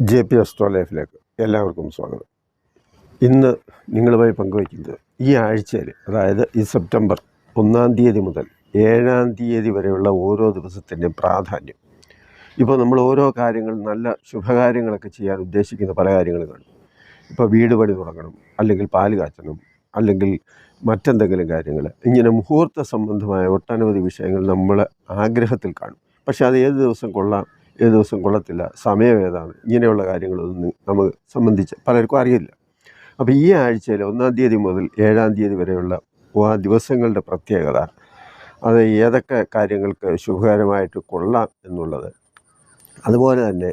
J P astro ലൈഫിലേക്ക് എല്ലാവർക്കും സ്വാഗതം. ഇന്ന് നിങ്ങളുമായി പങ്കുവയ്ക്കുന്നത് ഈ ആഴ്ചയിൽ അതായത് ഈ സെപ്റ്റംബർ ഒന്നാം തീയതി മുതൽ ഏഴാം തീയതി വരെയുള്ള ഓരോ ദിവസത്തിന്റെയും പ്രാധാന്യം. ഇപ്പോൾ നമ്മൾ ഓരോ കാര്യങ്ങൾ നല്ല ശുഭകാര്യങ്ങളൊക്കെ ചെയ്യാൻ ഉദ്ദേശിക്കുന്ന പല കാര്യങ്ങളും കാണും. ഇപ്പോൾ വീട് പണി തുടങ്ങണം അല്ലെങ്കിൽ പാൽ കാച്ചണം അല്ലെങ്കിൽ മറ്റെന്തെങ്കിലും കാര്യങ്ങൾ. ഇങ്ങനെ മുഹൂർത്ത സംബന്ധമായ ഒട്ടനവധി വിഷയങ്ങൾ നമ്മൾ ആഗ്രഹത്തിൽ കാണും. പക്ഷേ അത് ഏത് ദിവസം കൊള്ളാം? ഏത് ദിവസം കൊള്ളത്തില്ല. സമയം ഏതാണ്? ഇങ്ങനെയുള്ള കാര്യങ്ങളൊന്നും നമുക്ക് സംബന്ധിച്ച് പലർക്കും അറിയില്ല. അപ്പോൾ ഈ ആഴ്ചയിൽ ഒന്നാം തീയതി മുതൽ ഏഴാം തീയതി വരെയുള്ള ആ ദിവസങ്ങളുടെ പ്രത്യേകത അത് ഏതൊക്കെ കാര്യങ്ങൾക്ക് ശുഭകരമായിട്ട് കൊള്ളാം എന്നുള്ളത്. അതുപോലെ തന്നെ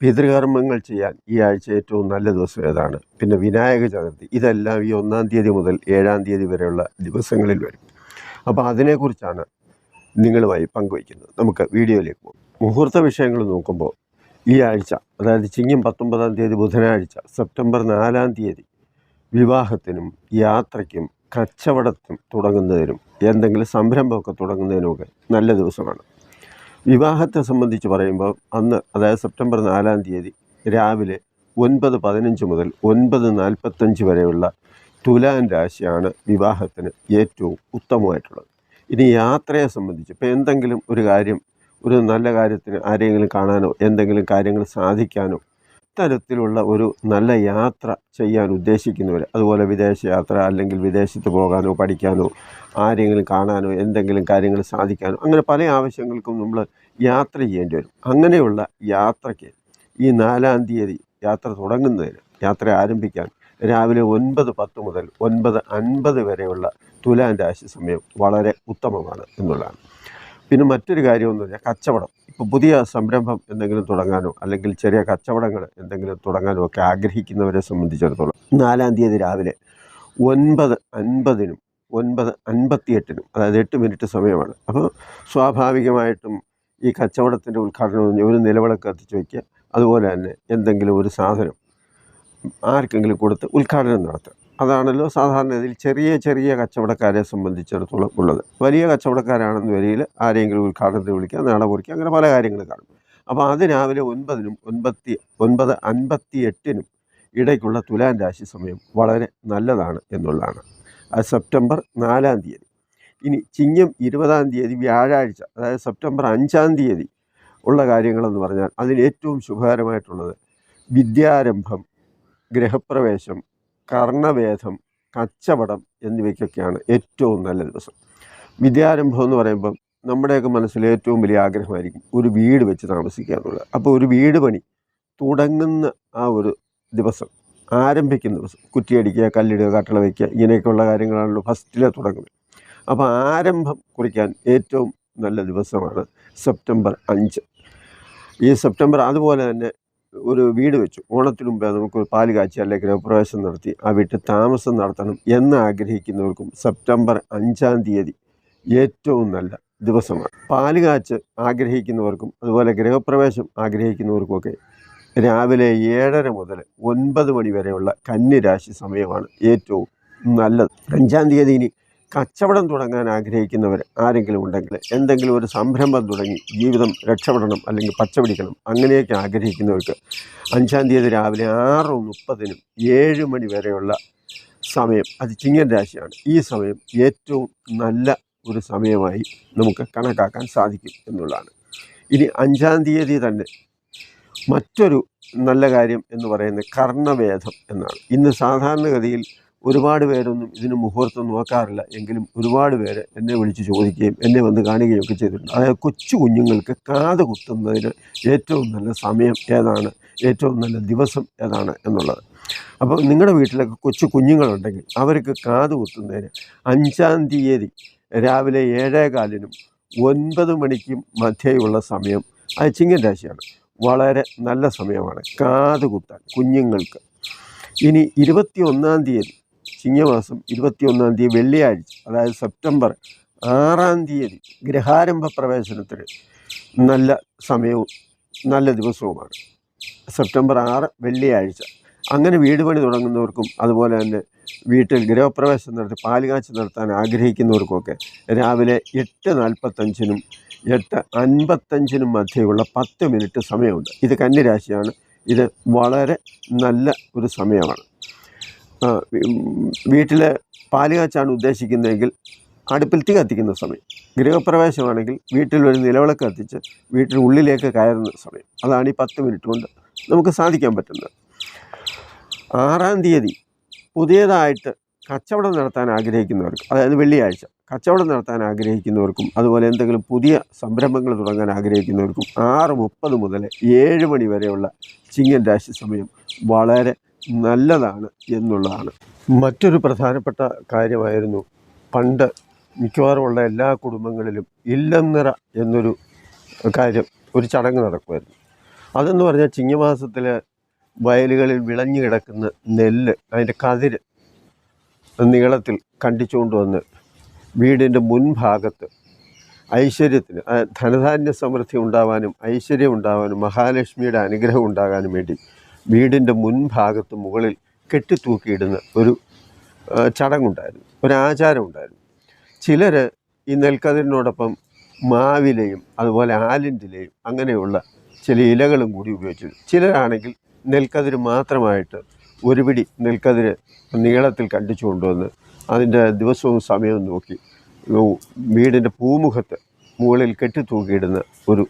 പിതൃകർമ്മങ്ങൾ ചെയ്യാൻ ഈ ആഴ്ച ഏറ്റവും നല്ല ദിവസം ഏതാണ്? പിന്നെ വിനായക ചതുർത്ഥി ഇതെല്ലാം ഈ ഒന്നാം തീയതി മുതൽ ഏഴാം തീയതി വരെയുള്ള ദിവസങ്ങളിൽ വരും. അപ്പോൾ അതിനെക്കുറിച്ചാണ് നിങ്ങളുമായി പങ്കുവയ്ക്കുന്നത് നമുക്ക് വീഡിയോയിലേക്ക് പോകും. മുഹൂർത്ത വിഷയങ്ങൾ നോക്കുമ്പോൾ ഈ ആഴ്ച അതായത് ചിങ്ങം പത്തൊമ്പതാം തീയതി ബുധനാഴ്ച സെപ്റ്റംബർ നാലാം തീയതി വിവാഹത്തിനും യാത്രയ്ക്കും കച്ചവടത്തിനും തുടങ്ങുന്നതിനും എന്തെങ്കിലും സംരംഭമൊക്കെ തുടങ്ങുന്നതിനുമൊക്കെ നല്ല ദിവസമാണ്. വിവാഹത്തെ സംബന്ധിച്ച് പറയുമ്പോൾ അന്ന് അതായത് സെപ്റ്റംബർ നാലാം തീയതി രാവിലെ ഒൻപത് പതിനഞ്ച് മുതൽ ഒൻപത് നാൽപ്പത്തഞ്ച് വരെയുള്ള തുലാൻ രാശിയാണ് വിവാഹത്തിന് ഏറ്റവും ഉത്തമമായിട്ടുള്ളത്. ഇനി യാത്രയെ സംബന്ധിച്ച് ഇപ്പോൾ എന്തെങ്കിലും ഒരു കാര്യം ഒരു നല്ല കാര്യത്തിന് ആരെങ്കിലും കാണാനോ എന്തെങ്കിലും കാര്യങ്ങൾ സാധിക്കാനോ ഇത്തരത്തിലുള്ള ഒരു നല്ല യാത്ര ചെയ്യാൻ ഉദ്ദേശിക്കുന്നവർ അതുപോലെ വിദേശ യാത്ര അല്ലെങ്കിൽ വിദേശത്ത് പോകാനോ പഠിക്കാനോ ആരെങ്കിലും കാണാനോ എന്തെങ്കിലും കാര്യങ്ങൾ സാധിക്കാനോ അങ്ങനെ പല ആവശ്യങ്ങൾക്കും നമ്മൾ യാത്ര ചെയ്യേണ്ടി വരും. അങ്ങനെയുള്ള യാത്രയ്ക്ക് ഈ നാലാം തീയതി യാത്ര തുടങ്ങുന്നതിന് യാത്ര ആരംഭിക്കാൻ രാവിലെ ഒൻപത് പത്ത് മുതൽ ഒൻപത് അൻപത് വരെയുള്ള തുലാം രാശി സമയം വളരെ ഉത്തമമാണ് എന്നുള്ളതാണ്. പിന്നെ മറ്റൊരു കാര്യമെന്ന് പറഞ്ഞാൽ കച്ചവടം. ഇപ്പോൾ പുതിയ സംരംഭം എന്തെങ്കിലും തുടങ്ങാനോ അല്ലെങ്കിൽ ചെറിയ കച്ചവടങ്ങൾ എന്തെങ്കിലും തുടങ്ങാനോ ഒക്കെ ആഗ്രഹിക്കുന്നവരെ സംബന്ധിച്ചിടത്തോളം നാലാം തീയതി രാവിലെ ഒൻപത് അൻപതിനും ഒൻപത് അൻപത്തിയെട്ടിനും അതായത് എട്ട് മിനിറ്റ് സമയമാണ്. അപ്പോൾ സ്വാഭാവികമായിട്ടും ഈ കച്ചവടത്തിന്റെ ഉദ്ഘാടനം ഒരു നിലവിളക്ക് കത്തിച്ച് വയ്ക്കുക. അതുപോലെ തന്നെ എന്തെങ്കിലും ഒരു സാധനം ആർക്കെങ്കിലും കൊടുത്ത് ഉദ്ഘാടനം നടത്തുക. അതാണല്ലോ സാധാരണ ഇതിൽ ചെറിയ ചെറിയ കച്ചവടക്കാരെ സംബന്ധിച്ചിടത്തോളം ഉള്ളത്. വലിയ കച്ചവടക്കാരാണെന്ന് വരിയിൽ ആരെങ്കിലും ഉദ്ഘാടനത്തിന് വിളിക്കുക നാളെ പൊറിക്കുക അങ്ങനെ പല കാര്യങ്ങൾ കാണും. അപ്പോൾ അത് രാവിലെ ഒൻപതിനും ഒൻപത്തി ഒൻപത് അൻപത്തി എട്ടിനും ഇടയ്ക്കുള്ള തുലാൻ രാശി സമയം വളരെ നല്ലതാണ് എന്നുള്ളതാണ്. അത് സെപ്റ്റംബർ നാലാം തീയതി. ഇനി ചിങ്ങം ഇരുപതാം തീയതി വ്യാഴാഴ്ച അതായത് സെപ്റ്റംബർ അഞ്ചാം തീയതി ഉള്ള കാര്യങ്ങളെന്ന് പറഞ്ഞാൽ അതിൽ ഏറ്റവും ശുഭകരമായിട്ടുള്ളത് വിദ്യാരംഭം ഗൃഹപ്രവേശം കർണവേധം കച്ചവടം എന്നിവയ്ക്കൊക്കെയാണ് ഏറ്റവും നല്ല ദിവസം. വിദ്യാരംഭം എന്ന് പറയുമ്പം നമ്മുടെയൊക്കെ മനസ്സിൽ ഏറ്റവും വലിയ ആഗ്രഹമായിരിക്കും ഒരു വീട് വെച്ച് താമസിക്കുക എന്നുള്ളത്. അപ്പോൾ ഒരു വീട് പണി തുടങ്ങുന്ന ആ ഒരു ദിവസം ആരംഭിക്കുന്ന ദിവസം കുറ്റിയടിക്കുക കല്ലിടുക കട്ടള വയ്ക്കുക ഇങ്ങനെയൊക്കെയുള്ള കാര്യങ്ങളാണല്ലോ ഫസ്റ്റിലെ തുടങ്ങുന്നത്. അപ്പോൾ ആരംഭം കുറിക്കാൻ ഏറ്റവും നല്ല ദിവസമാണ് സെപ്റ്റംബർ അഞ്ച്. ഈ സെപ്റ്റംബർ അതുപോലെ തന്നെ ഒരു വീട് വെച്ചു. ഓണത്തിന് മുമ്പേ നമുക്ക് പാൽ കാച്ചി അല്ലെങ്കിൽ ഗൃഹപ്രവേശം നടത്തി ആ വീട്ടിൽ താമസം നടത്തണം എന്ന് ആഗ്രഹിക്കുന്നവർക്കും സെപ്റ്റംബർ അഞ്ചാം തീയതി ഏറ്റവും നല്ല ദിവസമാണ്. പാൽ കാച്ച് ആഗ്രഹിക്കുന്നവർക്കും അതുപോലെ ഗൃഹപ്രവേശം ആഗ്രഹിക്കുന്നവർക്കുമൊക്കെ രാവിലെ ഏഴര മുതൽ ഒൻപത് മണി വരെയുള്ള കന്നിരാശി സമയമാണ് ഏറ്റവും നല്ലത്. അഞ്ചാം തീയതി ഇനി കച്ചവടം തുടങ്ങാൻ ആഗ്രഹിക്കുന്നവർ ആരെങ്കിലും ഉണ്ടെങ്കിൽ എന്തെങ്കിലും ഒരു സംരംഭം തുടങ്ങി ജീവിതം രക്ഷപ്പെടണം അല്ലെങ്കിൽ പച്ചപിടിക്കണം അങ്ങനെയൊക്കെ ആഗ്രഹിക്കുന്നവർക്ക് അഞ്ചാം തീയതി രാവിലെ ആറ് മുപ്പതിനും ഏഴ് മണി വരെയുള്ള സമയം അത് ചിങ്ങൻ രാശിയാണ്. ഈ സമയം ഏറ്റവും നല്ല ഒരു സമയമായി നമുക്ക് കണക്കാക്കാൻ സാധിക്കും എന്നുള്ളതാണ്. ഇനി അഞ്ചാം തീയതി തന്നെ മറ്റൊരു നല്ല കാര്യം എന്ന് പറയുന്നത് കർണവേദം എന്നാണ്. ഇന്ന് സാധാരണഗതിയിൽ ഒരുപാട് പേരൊന്നും ഇതിന് മുഹൂർത്തം നോക്കാറില്ല. എങ്കിലും ഒരുപാട് പേര് എന്നെ വിളിച്ച് ചോദിക്കുകയും എന്നെ വന്ന് കാണുകയും ഒക്കെ ചെയ്തിട്ടുണ്ട്. അതായത് കൊച്ചു കുഞ്ഞുങ്ങൾക്ക് കാത് കുത്തുന്നതിന് ഏറ്റവും നല്ല സമയം ഏതാണ്? ഏറ്റവും നല്ല ദിവസം ഏതാണ് എന്നുള്ളത്. അപ്പോൾ നിങ്ങളുടെ വീട്ടിലൊക്കെ കൊച്ചു കുഞ്ഞുങ്ങളുണ്ടെങ്കിൽ അവർക്ക് കാത് കുത്തുന്നതിന് അഞ്ചാം തീയതി രാവിലെ ഏഴേകാലിനും ഒൻപത് മണിക്കും മധ്യയുള്ള സമയം അത് ചിങ്ങൻ രാശിയാണ്. വളരെ നല്ല സമയമാണ് കാത് കുത്താൻ കുഞ്ഞുങ്ങൾക്ക്. ഇനി ഇരുപത്തി ഒന്നാം തീയതി ചിങ്ങമാസം ഇരുപത്തി ഒന്നാം തീയതി വെള്ളിയാഴ്ച അതായത് സെപ്റ്റംബർ ആറാം തീയതി ഗ്രഹാരംഭ പ്രവേശനത്തിന് നല്ല സമയവും നല്ല ദിവസവുമാണ്. സെപ്റ്റംബർ ആറ് വെള്ളിയാഴ്ച. അങ്ങനെ വീട് പണി തുടങ്ങുന്നവർക്കും അതുപോലെ തന്നെ വീട്ടിൽ ഗൃഹപ്രവേശം നടത്തി പാലുകാച്ച് നടത്താൻ ആഗ്രഹിക്കുന്നവർക്കുമൊക്കെ രാവിലെ എട്ട് നാൽപ്പത്തഞ്ചിനും എട്ട് അൻപത്തഞ്ചിനും മധ്യയുള്ള പത്ത് മിനിറ്റ് സമയമുണ്ട്. ഇത് കന്നിരാശിയാണ് ഇത് വളരെ നല്ല ഒരു സമയമാണ്. വീട്ടിൽ പാൽ കാച്ചാണ് ഉദ്ദേശിക്കുന്നതെങ്കിൽ അടുപ്പിൽ തീ കത്തിക്കുന്ന സമയം. ഗൃഹപ്രവേശമാണെങ്കിൽ വീട്ടിൽ ഒരു നിലവിളക്ക് കത്തിച്ച് വീട്ടിൽ ഉള്ളിലേക്ക് കയറുന്ന സമയം. അതാണ് ഈ പത്ത് മിനിറ്റ് കൊണ്ട് നമുക്ക് സാധിക്കാൻ പറ്റുന്നത്. ആറാം തീയതി പുതിയതായിട്ട് കച്ചവടം നടത്താൻ ആഗ്രഹിക്കുന്നവർക്ക് അതായത് വെള്ളിയാഴ്ച കച്ചവടം നടത്താൻ ആഗ്രഹിക്കുന്നവർക്കും അതുപോലെ എന്തെങ്കിലും പുതിയ സംരംഭങ്ങൾ തുടങ്ങാൻ ആഗ്രഹിക്കുന്നവർക്കും ആറ് മുപ്പത് മുതൽ ഏഴ് മണി വരെയുള്ള ചിങ്ങൻ രാശി സമയം വളരെ നല്ലതാണ് എന്നുള്ളതാണ്. മറ്റൊരു പ്രധാനപ്പെട്ട കാര്യമായിരുന്നു പണ്ട് മിക്കവാറുമുള്ള എല്ലാ കുടുംബങ്ങളിലും ഇല്ലന്നിറ എന്നൊരു കാര്യം ഒരു ചടങ്ങ് നടക്കുമായിരുന്നു. അതെന്ന് പറഞ്ഞാൽ ചിങ്ങമാസത്തിൽ വയലുകളിൽ വിളഞ്ഞു കിടക്കുന്ന നെല്ല് അതിന്റെ കതിര് നീളത്തിൽ കണ്ടിച്ചുകൊണ്ട് വന്ന് വീടിന്റെ മുൻഭാഗത്ത് ഐശ്വര്യത്തിന് ധനധാന്യ സമൃദ്ധി ഉണ്ടാവാനും ഐശ്വര്യം ഉണ്ടാവാനും മഹാലക്ഷ്മിയുടെ അനുഗ്രഹം ഉണ്ടാകാനും വേണ്ടി വീടിന്റെ മുൻഭാഗത്ത് മുകളിൽ കെട്ടിത്തൂക്കിയിടുന്ന ഒരു ചടങ്ങുണ്ടായിരുന്നു. ഒരു ആചാരം ഉണ്ടായിരുന്നു. ചിലർ ഈ നെൽക്കതിരിനോടൊപ്പം മാവിലയും അതുപോലെ ആലിന്റിലെയും അങ്ങനെയുള്ള ചില ഇലകളും കൂടി ഉപയോഗിച്ചു ചിലരാണെങ്കിൽ നെൽക്കതിര് മാത്രമായിട്ട് ഒരു പിടി നെൽക്കതിര് നീളത്തിൽ കണ്ടിച്ചു കൊണ്ടുവന്ന് അതിന്റെ ദിവസവും സമയവും നോക്കി വീടിന്റെ പൂമുഖത്ത് മുകളിൽ കെട്ടിത്തൂക്കിയിടുന്ന ഒരു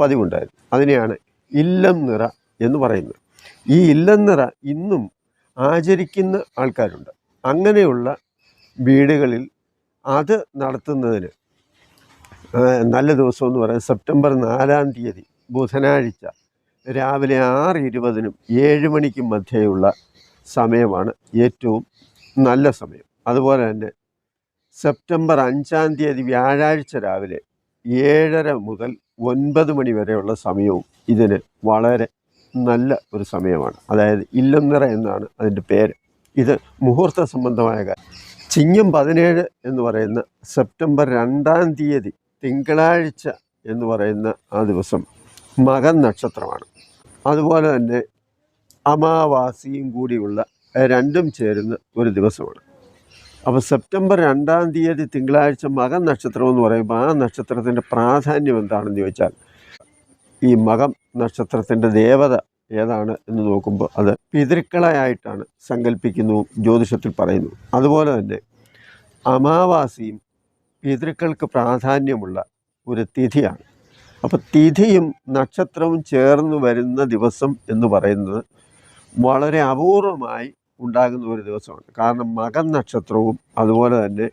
പതിവുണ്ടായിരുന്നു. അതിനെയാണ് ഇല്ലം നിറ എന്ന് പറയുന്നത്. ഈ ഇല്ലെന്നറ ഇന്നും ആചരിക്കുന്ന ആൾക്കാരുണ്ട്. അങ്ങനെയുള്ള വീടുകളിൽ അത് നടത്തുന്നതിന് നല്ല ദിവസം എന്ന് പറയുന്നത് സെപ്റ്റംബർ നാലാം തീയതി ബുധനാഴ്ച രാവിലെ ആറ് ഇരുപതിനും ഏഴ് മണിക്കും മധ്യേയുള്ള സമയമാണ് ഏറ്റവും നല്ല സമയം. അതുപോലെ തന്നെ സെപ്റ്റംബർ അഞ്ചാം തീയതി വ്യാഴാഴ്ച രാവിലെ ഏഴര മുതൽ ഒൻപത് മണി വരെയുള്ള സമയവും ഇതിന് വളരെ നല്ല ഒരു സമയമാണ്. അതായത് ഇല്ലംനിറ എന്നാണ് അതിന്റെ പേര്. ഇത് മുഹൂർത്ത സംബന്ധമായ കാര്യം. ചിങ്ങം പതിനേഴ് എന്ന് പറയുന്ന സെപ്റ്റംബർ രണ്ടാം തീയതി തിങ്കളാഴ്ച എന്ന് പറയുന്ന ആ ദിവസം മകൻ നക്ഷത്രമാണ്. അതുപോലെ തന്നെ അമാവാസിയും കൂടിയുള്ള രണ്ടും ചേരുന്ന ഒരു ദിവസമാണ്. അപ്പോൾ സെപ്റ്റംബർ രണ്ടാം തീയതി തിങ്കളാഴ്ച മകൻ നക്ഷത്രം എന്ന് പറയുമ്പോൾ ആ നക്ഷത്രത്തിന്റെ പ്രാധാന്യം എന്താണെന്ന് ചോദിച്ചാൽ ഈ മകം നക്ഷത്രത്തിന്റെ ദേവത ഏതാണ് എന്ന് നോക്കുമ്പോൾ അത് പിതൃക്കളായിട്ടാണ് സങ്കല്പിക്കുന്നു ജ്യോതിഷത്തിൽ പറയുന്നു. അതുപോലെ തന്നെ അമാവാസിയും പിതൃക്കൾക്ക് പ്രാധാന്യമുള്ള ഒരു തിഥിയാണ്. അപ്പോൾ തിഥിയും നക്ഷത്രവും ചേർന്ന് വരുന്ന ദിവസം എന്ന് പറയുന്നത് വളരെ അപൂർവമായി ഉണ്ടാകുന്ന ഒരു ദിവസമാണ്. കാരണം മകൻ നക്ഷത്രവും അതുപോലെ തന്നെ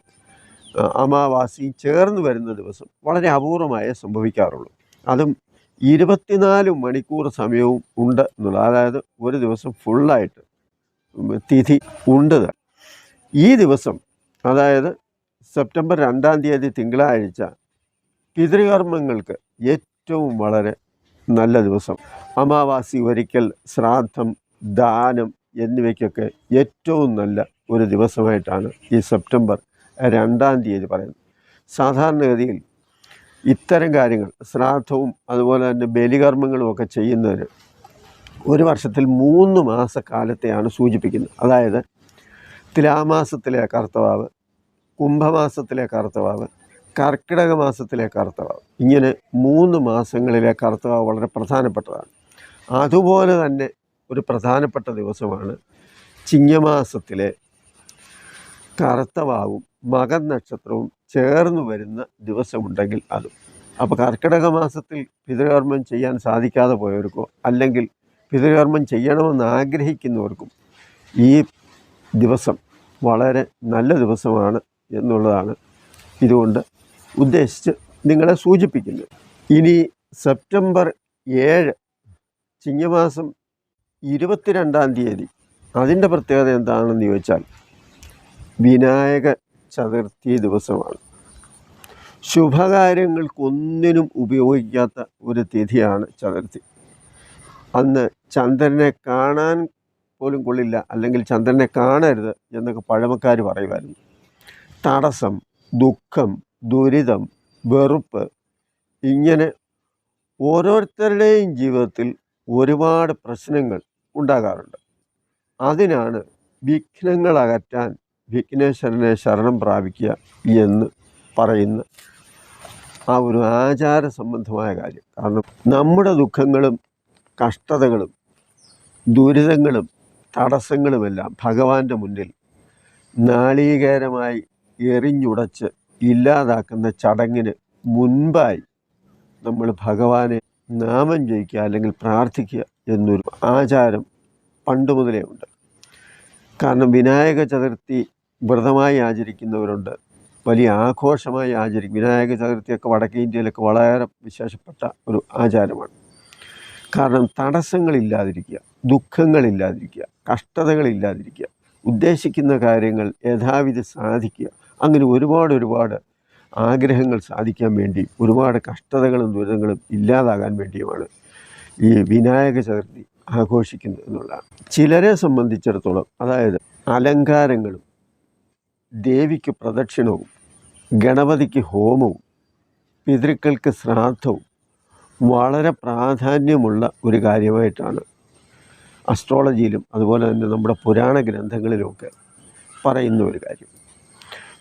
അമാവാസിയും ചേർന്ന് വരുന്ന ദിവസം വളരെ അപൂർവമായേ സംഭവിക്കാറുള്ളൂ. അതും ഇരുപത്തിനാല് മണിക്കൂർ സമയവും ഉണ്ട് എന്നുള്ളത് അതായത് ഒരു ദിവസം ഫുള്ളായിട്ട് തിഥി ഉണ്ട്. ഈ ദിവസം അതായത് സെപ്റ്റംബർ രണ്ടാം തീയതി തിങ്കളാഴ്ച പിതൃകർമ്മങ്ങൾക്ക് ഏറ്റവും വളരെ നല്ല ദിവസം. അമാവാസി ഒരിക്കൽ ശ്രാദ്ധം ദാനം എന്നിവയ്ക്കൊക്കെ ഏറ്റവും നല്ല ഒരു ദിവസമായിട്ടാണ് ഈ സെപ്റ്റംബർ രണ്ടാം തീയതി പറയുന്നത്. സാധാരണഗതിയിൽ ഇത്തരം കാര്യങ്ങൾ ശ്രാദ്ധവും അതുപോലെ തന്നെ ബലികർമ്മങ്ങളും ഒക്കെ ചെയ്യുന്നവർ ഒരു വർഷത്തിൽ മൂന്ന് മാസക്കാലത്തെയാണ് സൂചിപ്പിക്കുന്നത്. അതായത് തുലാമാസത്തിലെ കർത്തവാവ് കുംഭമാസത്തിലെ കർത്തവാവ് കർക്കിടക മാസത്തിലെ കർത്തവാവ്. ഇങ്ങനെ മൂന്ന് മാസങ്ങളിലെ കർത്തവാവ് വളരെ പ്രധാനപ്പെട്ടതാണ്. അതുപോലെ തന്നെ ഒരു പ്രധാനപ്പെട്ട ദിവസമാണ് ചിങ്ങമാസത്തിലെ കറുത്തവാവും മകൻ നക്ഷത്രവും ചേർന്ന് വരുന്ന ദിവസമുണ്ടെങ്കിൽ അതും. അപ്പോൾ കർക്കിടക മാസത്തിൽ പിതൃകർമ്മം ചെയ്യാൻ സാധിക്കാതെ പോയവർക്കോ അല്ലെങ്കിൽ പിതൃകർമ്മം ചെയ്യണമെന്ന് ആഗ്രഹിക്കുന്നവർക്കും ഈ ദിവസം വളരെ നല്ല ദിവസമാണ് എന്നുള്ളതാണ് ഇതുകൊണ്ട് ഉദ്ദേശിച്ച് നിങ്ങളെ സൂചിപ്പിക്കുന്നത് ഇനി സെപ്റ്റംബർ ഏഴ് ചിങ്ങമാസം ഇരുപത്തിരണ്ടാം തീയതി അതിന്റെ പ്രത്യേകത എന്താണെന്ന് ചോദിച്ചാൽ വിനായക ചതുർത്ഥി ദിവസമാണ്. ശുഭകാര്യങ്ങൾക്കൊന്നിനും ഉപയോഗിക്കാത്ത ഒരു തിഥിയാണ് ചതുർത്ഥി അന്ന് ചന്ദ്രനെ കാണാൻ പോലും കൊള്ളില്ല അല്ലെങ്കിൽ ചന്ദ്രനെ കാണരുത് എന്നൊക്കെ പഴമക്കാർ പറയുമായിരുന്നു. തടസ്സം ദുഃഖം ദുരിതം വെറുപ്പ് ഇങ്ങനെ ഓരോരുത്തരുടെയും ജീവിതത്തിൽ ഒരുപാട് പ്രശ്നങ്ങൾ ഉണ്ടാകാറുണ്ട്. അതിനാണ് വിഘ്നങ്ങൾ അകറ്റാൻ വിഘ്നേശ്വരനെ ശരണം പ്രാപിക്കുക എന്ന് പറയുന്ന ആ ഒരു ആചാര സംബന്ധമായ കാര്യം. കാരണം നമ്മുടെ ദുഃഖങ്ങളും കഷ്ടതകളും ദുരിതങ്ങളും തടസ്സങ്ങളുമെല്ലാം ഭഗവാന്റെ മുന്നിൽ നാളീകരമായി എറിഞ്ഞുടച്ച് ഇല്ലാതാക്കുന്ന ചടങ്ങിന് മുൻപായി നമ്മൾ ഭഗവാനെ നാമം ജയിക്കുക അല്ലെങ്കിൽ പ്രാർത്ഥിക്കുക എന്നൊരു ആചാരം പണ്ടുമുതലേ ഉണ്ട്. കാരണം വിനായക ചതുർത്ഥി വ്രതമായി ആചരിക്കുന്നവരുണ്ട്. വലിയ ആഘോഷമായി ആചരിക്കും. വിനായക ചതുർത്ഥിയൊക്കെ വടക്കേ ഇന്ത്യയിലൊക്കെ വളരെ വിശേഷപ്പെട്ട ഒരു ആചാരമാണ്. കാരണം തടസ്സങ്ങളില്ലാതിരിക്കുക ദുഃഖങ്ങളില്ലാതിരിക്കുക കഷ്ടതകളില്ലാതിരിക്കുക ഉദ്ദേശിക്കുന്ന കാര്യങ്ങൾ യഥാവിധി സാധിക്കുക അങ്ങനെ ഒരുപാട് ഒരുപാട് ആഗ്രഹങ്ങൾ സാധിക്കാൻ വേണ്ടി ഒരുപാട് കഷ്ടതകളും ദുരിതങ്ങളും ഇല്ലാതാകാൻ വേണ്ടിയുമാണ് ഈ വിനായക ചതുർത്ഥി ആഘോഷിക്കുന്നത് എന്നുള്ളതാണ്. ചിലരെ സംബന്ധിച്ചിടത്തോളം അതായത് അലങ്കാരങ്ങളും ദേവിക്ക് പ്രദക്ഷിണവും ഗണപതിക്ക് ഹോമവും പിതൃക്കൾക്ക് ശ്രാദ്ധവും വളരെ പ്രാധാന്യമുള്ള ഒരു കാര്യമായിട്ടാണ് അസ്ട്രോളജിയിലും അതുപോലെ തന്നെ നമ്മുടെ പുരാണ ഗ്രന്ഥങ്ങളിലുമൊക്കെ പറയുന്ന ഒരു കാര്യം.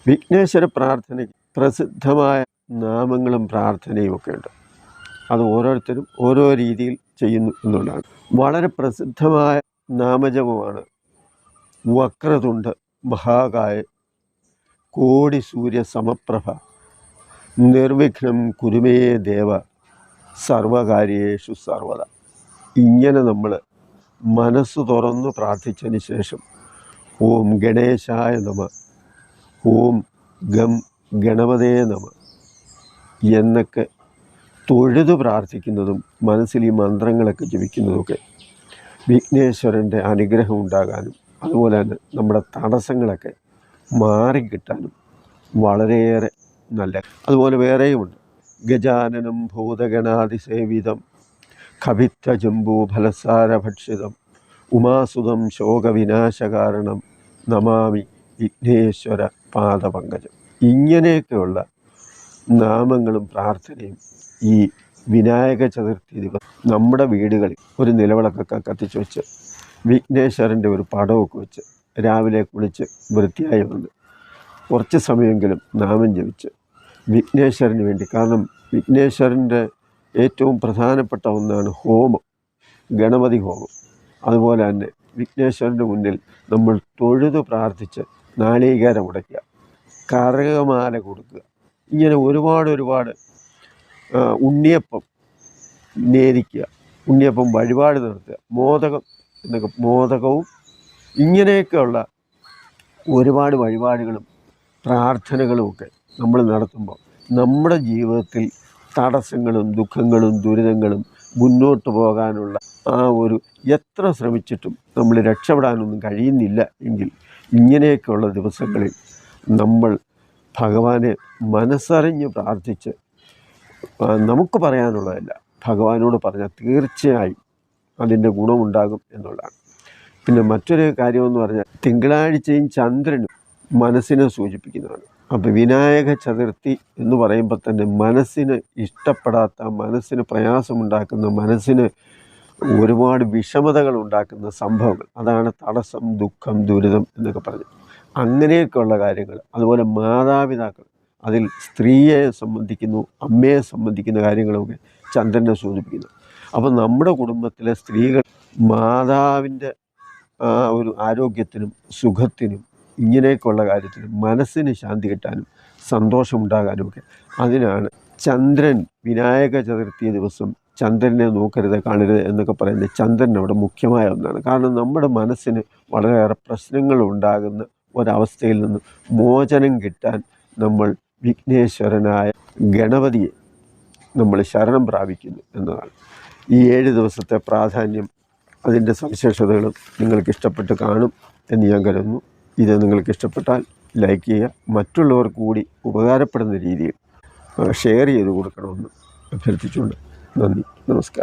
വിഘ്നേശ്വര പ്രാർത്ഥനയ്ക്ക് പ്രസിദ്ധമായ നാമങ്ങളും പ്രാർത്ഥനയും ഒക്കെ ഉണ്ട്. അത് ഓരോരുത്തരും ഓരോ രീതിയിൽ ചെയ്യുന്നു എന്നുള്ളതാണ്. വളരെ പ്രസിദ്ധമായ നാമജപമാണ് വക്രതുണ്ട് മഹാകായ കോടി സൂര്യ സമപ്രഭ നിർവിഘ്നം കുരുമേ ദേവ. സർവകാര്യേഷു സർവത ഇങ്ങനെ നമ്മൾ മനസ്സ് തുറന്ന് പ്രാർത്ഥിച്ചതിന് ശേഷം ഓം ഗണേശായ നമ. ഓം ഗം ഗണപതേ നമ. എന്നൊക്കെ തൊഴുതു പ്രാർത്ഥിക്കുന്നതും മനസ്സിൽ ഈ മന്ത്രങ്ങളൊക്കെ ജപിക്കുന്നതൊക്കെ വിഘ്നേശ്വരന്റെ അനുഗ്രഹം ഉണ്ടാകാനും അതുപോലെ തന്നെ നമ്മുടെ തടസ്സങ്ങളൊക്കെ മാറിക്കിട്ടാനും വളരെയേറെ നല്ല. അതുപോലെ വേറെയുമുണ്ട്. ഗജാനനം ഭൂതഗണാതിസേവിതം ഫലസാരഭക്ഷിതം ഉമാസുതം ശോകവിനാശകാരണം നമാമി വിഘ്നേശ്വര പാദപങ്കജം. ഇങ്ങനെയൊക്കെയുള്ള നാമങ്ങളും പ്രാർത്ഥനയും ഈ വിനായക ചതുർത്ഥി ദിവസം നമ്മുടെ വീടുകളിൽ ഒരു നിലവിളക്കൊക്കെ കത്തിച്ച് വെച്ച് വിഘ്നേശ്വരന്റെ ഒരു പടമൊക്കെ വെച്ച് രാവിലെ കുളിച്ച് വൃത്തിയായി വന്ന് കുറച്ച് സമയമെങ്കിലും നാമം ജപിച്ച് വിഘ്നേശ്വരന് വേണ്ടി. കാരണം വിഘ്നേശ്വരന്റെ ഏറ്റവും പ്രധാനപ്പെട്ട ഒന്നാണ് ഹോമം ഗണപതി ഹോമം. അതുപോലെ തന്നെ വിഘ്നേശ്വരന്റെ മുന്നിൽ നമ്മൾ തൊഴുതു പ്രാർത്ഥിച്ച് നാളീകാരം ഉടയ്ക്കുക കറകമാല കൊടുക്കുക. ഇങ്ങനെ ഒരുപാട് ഒരുപാട് ഉണ്ണിയപ്പം നേദിക്കുക ഉണ്ണിയപ്പം വഴിപാട് നടത്തുക മോദകം എന്നൊക്കെ മോദകവും ഇങ്ങനെയൊക്കെയുള്ള ഒരുപാട് വഴിപാടുകളും പ്രാർത്ഥനകളുമൊക്കെ നമ്മൾ നടത്തുമ്പോൾ നമ്മുടെ ജീവിതത്തിൽ തടസ്സങ്ങളും ദുഃഖങ്ങളും ദുരിതങ്ങളും മുന്നോട്ട് പോകാനുള്ള ആ ഒരു എത്ര ശ്രമിച്ചിട്ടും നമ്മൾ രക്ഷപ്പെടാനൊന്നും കഴിയുന്നില്ല എങ്കിൽ ഇങ്ങനെയൊക്കെയുള്ള ദിവസങ്ങളിൽ നമ്മൾ ഭഗവാനെ മനസ്സറിഞ്ഞ് പ്രാർത്ഥിച്ച് നമുക്ക് പറയാനുള്ളതല്ല ഭഗവാനോട് പറഞ്ഞാൽ തീർച്ചയായും അതിന്റെ ഗുണമുണ്ടാകും എന്നുള്ളതാണ്. പിന്നെ മറ്റൊരു കാര്യമെന്ന് പറഞ്ഞാൽ തിങ്കളാഴ്ചയും ചന്ദ്രനും മനസ്സിനെ സൂചിപ്പിക്കുന്നതാണ്. അപ്പോൾ വിനായക ചതുർത്ഥി എന്ന് പറയുമ്പോൾ തന്നെ മനസ്സിന് ഇഷ്ടപ്പെടാത്ത മനസ്സിന് പ്രയാസമുണ്ടാക്കുന്ന മനസ്സിന് ഒരുപാട് വിഷമതകൾ ഉണ്ടാക്കുന്ന സംഭവങ്ങൾ. അതാണ് തടസ്സം ദുഃഖം ദുരിതം എന്നൊക്കെ പറഞ്ഞു. അങ്ങനെയൊക്കെയുള്ള കാര്യങ്ങൾ. അതുപോലെ മാതാപിതാക്കൾ അതിൽ സ്ത്രീയെ സംബന്ധിക്കുന്നു അമ്മയെ സംബന്ധിക്കുന്ന കാര്യങ്ങളൊക്കെ ചന്ദ്രനെ സൂചിപ്പിക്കുന്നു. അപ്പോൾ നമ്മുടെ കുടുംബത്തിലെ സ്ത്രീകൾ മാതാവിന്റെ ഒരു ആരോഗ്യത്തിനും സുഖത്തിനും ഇങ്ങനെയൊക്കെയുള്ള കാര്യത്തിനും മനസ്സിന് ശാന്തി കിട്ടാനും സന്തോഷമുണ്ടാകാനും ഒക്കെ അതിനാണ് ചന്ദ്രൻ വിനായക ചതുർത്ഥി ദിവസം ചന്ദ്രനെ നോക്കരുത് കാണരുത് എന്നൊക്കെ പറയുന്നത് ചന്ദ്രൻ അവിടെ മുഖ്യമായ ഒന്നാണ്. കാരണം നമ്മുടെ മനസ്സിന് വളരെയേറെ പ്രശ്നങ്ങൾ ഉണ്ടാകുന്ന ഒരവസ്ഥയിൽ നിന്ന് മോചനം കിട്ടാൻ നമ്മൾ വിഘ്നേശ്വരനായ ഗണപതിയെ നമ്മൾ ശരണം പ്രാപിക്കുന്നു എന്നതാണ്. ഈ ഏഴ് ദിവസത്തെ പ്രാധാന്യം അതിന്റെ സവിശേഷതകളും നിങ്ങൾക്ക് ഇഷ്ടപ്പെട്ട് കാണും എന്ന് ഞാൻ കരുതുന്നു. ഇത് നിങ്ങൾക്ക് ഇഷ്ടപ്പെട്ടാൽ ലൈക്ക് ചെയ്യുക. മറ്റുള്ളവർ കൂടി ഉപകാരപ്പെടുന്ന രീതിയിൽ ഷെയർ ചെയ്ത് കൊടുക്കണമെന്ന് അഭ്യർത്ഥിച്ചുകൊണ്ട് നന്ദി. നമസ്കാരം.